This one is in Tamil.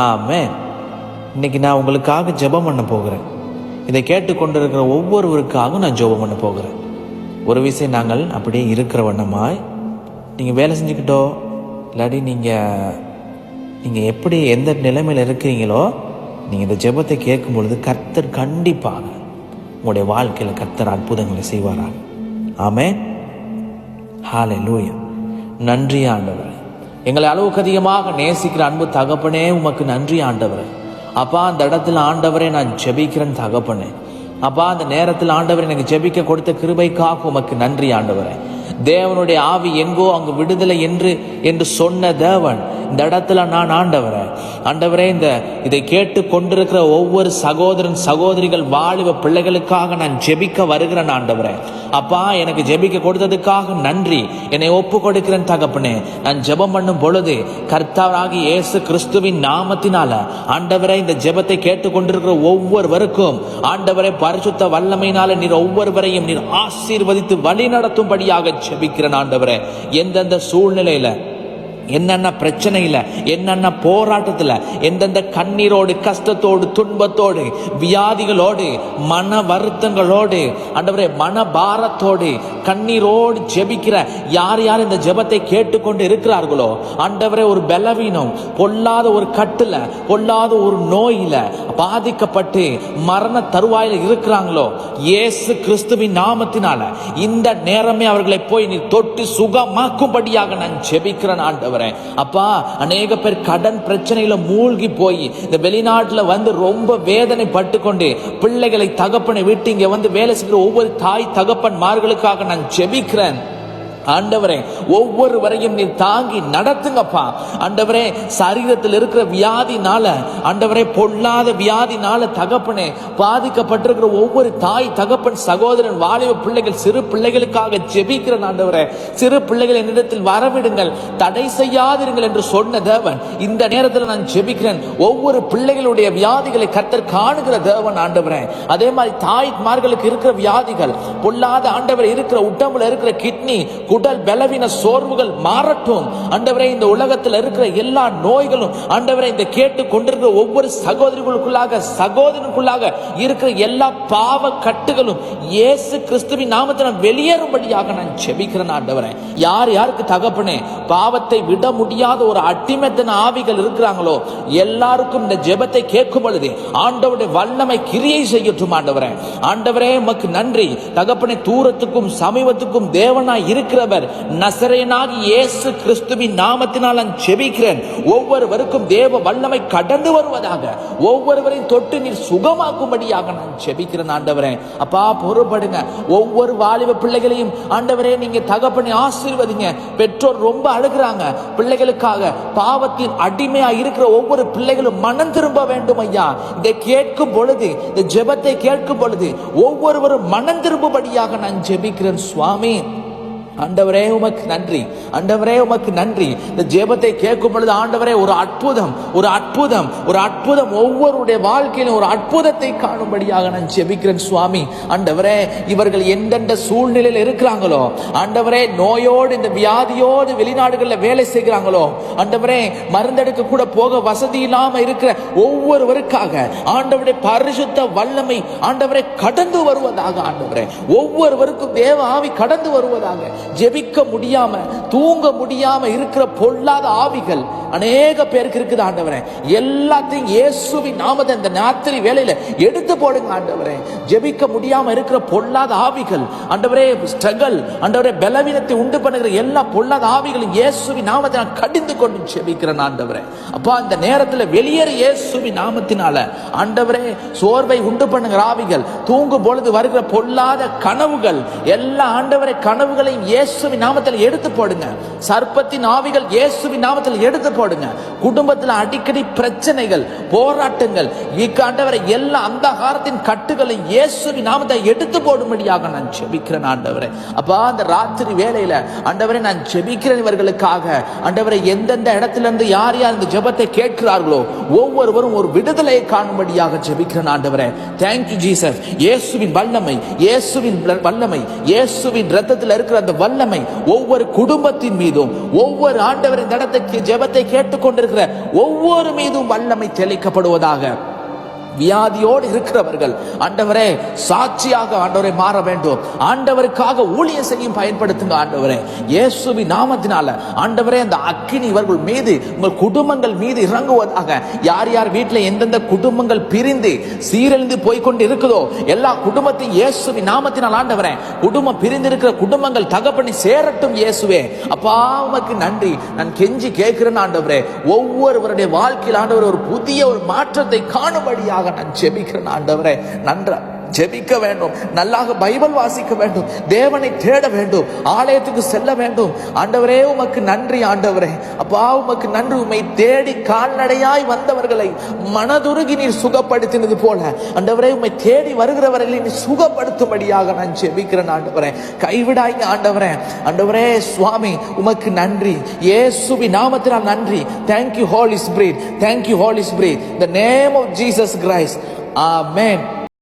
ஆமே இன்னைக்கு நான் உங்களுக்காக ஜெபம் பண்ண போகிறேன். இதை கேட்டுக்கொண்டிருக்கிற ஒவ்வொருவருக்காகவும் நான் ஜெபம் பண்ண போகிறேன். ஒரு விஷயம் நாங்கள் அப்படியே இருக்கிற வண்ணமாய் நீங்கள் வேலை செஞ்சுக்கிட்டோ இல்லாட்டி நீங்கள் நீங்கள் எப்படி எந்த நிலைமையில் இருக்கிறீங்களோ நீங்கள் இந்த ஜெபத்தை கேட்கும் பொழுது கர்த்தர் கண்டிப்பாக உங்களுடைய வாழ்க்கையில் கர்த்தர் அற்புதங்களை செய்வாராக. ஆமே ஹாலே லூயா நன்றி ஆண்டவர். எங்களை அளவுக்கு அதிகமாக நேசிக்கிற அன்பு தகப்பனே உமக்கு நன்றி ஆண்டவர். அப்பா அந்த இடத்துல ஆண்டவரே நான் ஜெபிக்கிறேன் தகப்பனே. அப்பா அந்த நேரத்தில் ஆண்டவர் எனக்கு ஜெபிக்க கொடுத்த கிருபைக்காக உமக்கு நன்றி ஆண்டவரே. தேவனுடைய ஆவி எங்கோ அங்கு விடுதலை என்று என்று சொன்ன தேவன் இந்த இடத்துல நான் ஆண்டவரே. ஆண்டவரே இந்த இதை கேட்டு கொண்டிருக்கிற ஒவ்வொரு சகோதரன் சகோதரிகள் வாலிப பிள்ளைகளுக்காக நான் ஜெபிக்க வருகிறேன் ஆண்டவரே. அப்பா எனக்கு ஜெபிக்க கொடுத்ததுக்காக நன்றி. என்னை ஒப்பு கொடுக்கிறேன் தகப்பனே. நான் ஜெபம் பண்ணும் பொழுது கர்த்தாவாகி இயேசு கிறிஸ்துவின் நாமத்தினால ஆண்டவரே இந்த ஜெபத்தை கேட்டு கொண்டிருக்கிற ஒவ்வொருவருக்கும் ஆண்டவரே பரிசுத்த வல்லமையினால நீர் ஒவ்வொருவரையும் நீர் ஆசீர்வதித்து வழி நடத்தும்படியாக ஜெபிக்கிறேன் ஆண்டவரே. எந்தெந்த சூழ்நிலையில என்னென்ன பிரச்சனையில் என்னென்ன போராட்டத்தில் எந்தெந்த கண்ணீரோடு கஷ்டத்தோடு துன்பத்தோடு வியாதிகளோடு மன வருத்தங்களோடு அண்டவரே மன பாரத்தோடு கண்ணீரோடு ஜெபிக்கிற யார் யார் இந்த ஜெபத்தை கேட்டுக்கொண்டு இருக்கிறார்களோ ஆண்டவரே ஒரு பலவீனம் பொல்லாத ஒரு கட்டில் பொல்லாத ஒரு நோயில் பாதிக்கப்பட்டு மரண தருவாயில் இருக்கிறாங்களோ இயேசு கிறிஸ்துவின் நாமத்தினால இந்த நேரமே அவர்களை போய் நீ தொட்டு சுகமாக்கும்படியாக நான் ஜெபிக்கிறேன் ஆண்டவர். அப்பா அநேக பேர் கடன் பிரச்சனையில மூழ்கி போய் இந்த வெளிநாட்டுல வந்து ரொம்ப வேதனை பட்டுக்கொண்டு பிள்ளைகளை தகப்பனை விட்டு இங்க வந்து வேலை செய்கிற ஒவ்வொரு தாய் தகப்பன்மார்களுக்காக நான் ஜெபிக்கிறேன். ஆண்டவரே ஒவ்வொருவரையும் நீ தாங்கி நடத்துங்கப்பா. ஆண்டவரே சரீரத்தில் இருக்கிற வியாதினால ஆண்டவரே பொல்லாத வியாதினால தகப்பனே பாதிக்கப்பட்டிருக்கிற ஒவ்வொரு தாய் தகப்பன் சகோதரன் வாலிப பிள்ளைகள் சிறு பிள்ளைகளுக்காக ஜெபிக்கிறேன் ஆண்டவரே. சிறு பிள்ளைகள் என்னிடத்தில் வரவிடுங்கள் தடை செய்யாதிருங்கள் என்று சொன்ன தேவன் இந்த நேரத்தில் நான் ஜெபிக்கிறேன். ஒவ்வொரு பிள்ளைகளுடைய வியாதிகளை கத்தர் காணுகிற தேவன் ஆண்டவரே. அதே மாதிரி தாய்மார்களுக்கு இருக்கிற வியாதிகள் பொல்லாத ஆண்டவர் இருக்கிற உடம்புல இருக்கிற கிட்னி குடல் பலவீன சோர்வுகள் மாறட்டும். ஆண்டவரே இந்த உலகத்தில் இருக்கிற எல்லா நோய்களும் ஆண்டவரே இந்த கேட்டு கொண்டிருக்கிற ஒவ்வொரு சகோதரிகளுக்குள்ளாக சகோதரனுக்குள்ளாக இருக்கிற எல்லா பாவ கட்டுகளும் இயேசு கிறிஸ்துவின் நாமத்தில் வெளியேறும்படியாக நான் செபிக்கிறேன் ஆண்டவரே. யார் யாருக்கு தகப்பனே பாவத்தை விட முடியாத ஒரு அடிமைத்தன ஆவிகள் இருக்கிறாங்களோ எல்லாருக்கும் இந்த ஜெபத்தை கேட்கும் பொழுது ஆண்டவருடைய வல்லமை கிரியை செய்யட்டும் ஆண்டவரே. ஆண்டவரே உமக்கு நன்றி. தகப்பனை தூரத்துக்கும் சமீபத்துக்கும் தேவனாய் இருக்கிறவர் நசரேனாகி இயேசு கிறிஸ்துவின் நாமத்தினால் நான் ஜெபிக்கிறேன். ஒவ்வொருவருக்கும் தேவ வல்லமை கடந்து வருவதாக. ஒவ்வொருவரையும் தொட்டு நீர் சுகமாக்கும்படியாக நான் ஜெபிக்கிறேன் ஆண்டவரே. அப்பா பொறுப்படுங்க. ஒவ்வொரு வாலிப பிள்ளைகளையும் ஆண்டவரே நீங்க தகப்பனை ஆசீர்வதிங்க. பெற்றோர் ரொம்ப அழுகிறாங்க. பிள்ளைகளுக்காக பாவத்தின் அடிமையா இருக்கிற ஒவ்வொரு பிள்ளைகளும் மனம் திரும்ப வேண்டும் ஐயா. இதை கேட்கும் பொழுது இந்த ஜெபத்தை கேட்கும் பொழுது ஒவ்வொருவரும் மனம் திரும்பும்படியாக நான் ஜெபிக்கிறேன் சுவாமி. ஆண்டவரே உமக்கு நன்றி. ஆண்டவரே உமக்கு நன்றி. இந்த ஜெபத்தை கேட்கும் பொழுது ஆண்டவரே ஒரு அற்புதம் ஒரு அற்புதம் ஒரு அற்புதம் ஒவ்வொருடைய வாழ்க்கையிலும் ஒரு அற்புதத்தை காணும்படியாக நான் ஜெபிக்கிறேன் சுவாமி. ஆண்டவரே இவர்கள் எந்தெந்த சூழ்நிலையில் இருக்கிறாங்களோ ஆண்டவரே நோயோடு இந்த வியாதியோடு வெளிநாடுகளில் வேலை செய்கிறாங்களோ ஆண்டவரே மருந்தெடுக்க கூட போக வசதி இல்லாமல் இருக்கிற ஒவ்வொருவருக்காக ஆண்டவருடைய பரிசுத்த வல்லமை ஆண்டவரை கடந்து வருவதாக ஆண்டவரே. ஒவ்வொருவருக்கும் தேவ ஆவி கடந்து வருவதாக ஜெபிக்க முடியாம தூங்க முடியாம இருக்கிற பொல்லாத ஆவிகள் அநேக பேருக்கு இருக்குது ஆண்டவரே. எல்லாத்தையும் இயேசுவின் நாமத்தை இந்த ராத்திரி வேலையில எடுத்து போடுங்க ஆண்டவரே. ஜெபிக்க முடியாம இருக்கிற பொல்லாத ஆவிகள் ஆண்டவரே ஸ்ட்ரகல் ஆண்டவரே பலவீனத்தை உண்டு பண்ணுகிற எல்லா பொல்லாத ஆவிகளும் இயேசுவின் நாமத்தை நான் கடிந்து கொண்டு ஜெபிக்கிறேன் ஆண்டவரே. அப்பா இந்த நேரத்தில் வெளியேற இயேசுவின் நாமத்தினால ஆண்டவரே சோர்வை உண்டு பண்ணுகிற ஆவிகள் தூங்கும் பொழுது வருகிற பொல்லாத கனவுகள் எல்லா ஆண்டவரை கனவுகளையும் இயேசுவின் நாமத்தில் எடுத்து போடுங்க. சர்ப்பத்தின் ஆவிகள் இயேசுவின் நாமத்தில் எடுத்து போடுங்க. குடும்பத்தில் அடிக்கடி பிரச்சனைகள் போராட்டங்கள் இக்காண்டவரை எல்லா அந்தகாரத்தின் கட்டுகளை இயேசுவின் நாமத்தை எடுத்து போடும்படியாக நான் ஜெபிக்கிறேன் ஆண்டவரை. அப்பா அந்த ராத்திரி வேலையில ஆண்டவரை நான் ஜெபிக்கிறேன் இவர்களுக்காக. ஆண்டவரை எந்தெந்த இடத்துல இருந்து யார் யார் இந்த ஜெபத்தை கேட்கிறார்களோ ஒவ்வொருவரும் ஒரு விடுதலையை காணும்படியாக ஜெபிக்கிறேன் ஆண்டவரே. தேங்க்யூ ஜீசஸ் இயேசுவின் வல்லமை இயேசுவின் வல்லமை இயேசுவின் ரத்தத்தில் இருக்கிற அந்த வல்லமை ஒவ்வொரு குடும்பத்தின் மீதும் ஒவ்வொரு ஆண்டவரின் நடத்தை ஜெபத்தை கேட்டுக்கொண்டிருக்கிற ஒவ்வொரு மீதும் வல்லமை தெளிக்கப்படுவதாக வியாதியோடு இருக்கிறவர்கள் ஆண்டவரே சாட்சியாக ஆண்டவரை மாற வேண்டும். ஆண்டவருக்காக ஊழியம் செய்யும் பயன்படுத்துங்க ஆண்டவரே. இயேசுவி நாமத்தினால ஆண்டவரே அந்த அக்கினி இவர்கள் மீது உங்கள் குடும்பங்கள் மீது இறங்குவதாக யார் யார் வீட்டில் எந்தெந்த குடும்பங்கள் பிரிந்து சீரழிந்து போய்க்கொண்டு இருக்குதோ எல்லா குடும்பத்தையும் இயேசுவி நாமத்தினால் ஆண்டவரே குடும்பம் பிரிந்து இருக்கிற குடும்பங்கள் தகப்பனி சேரட்டும் இயேசுவே. அப்பா உமக்கு நன்றி. நான் கெஞ்சி கேட்கிறேன் ஆண்டவரே. ஒவ்வொருவருடைய வாழ்க்கையில் ஆண்டவர் ஒரு புதிய ஒரு மாற்றத்தை காணும்படியாக நான் ஜெபிக்கிறேன் ஆண்டவரே. நன்ற. ஜெபிக்க வேண்டும். நல்லாக பைபிள் வாசிக்க வேண்டும். தேவனை தேட வேண்டும். ஆலயத்துக்கு செல்ல வேண்டும். ஆண்டவரே உமக்கு நன்றி ஆண்டவரே. அப்பா உமக்கு நன்றி. உமை தேடி கால்நடையாய் வந்தவர்களை மனதுருகி நீர் சுகப்படுத்தினது போல. ஆண்டவரே உம்மை தேடி வருகிறவர்களை நீ சுகப்படுத்தும்படியாக நான் ஜெபிக்கிறேன் ஆண்டவரே. கைவிடாய்ங்க ஆண்டவரே. ஆண்டவரே சுவாமி உமக்கு நன்றி. இயேசுவி நாமத்தினால் நன்றி. Thank you holy spirit thank you holy spirit the name of Jesus Christ amen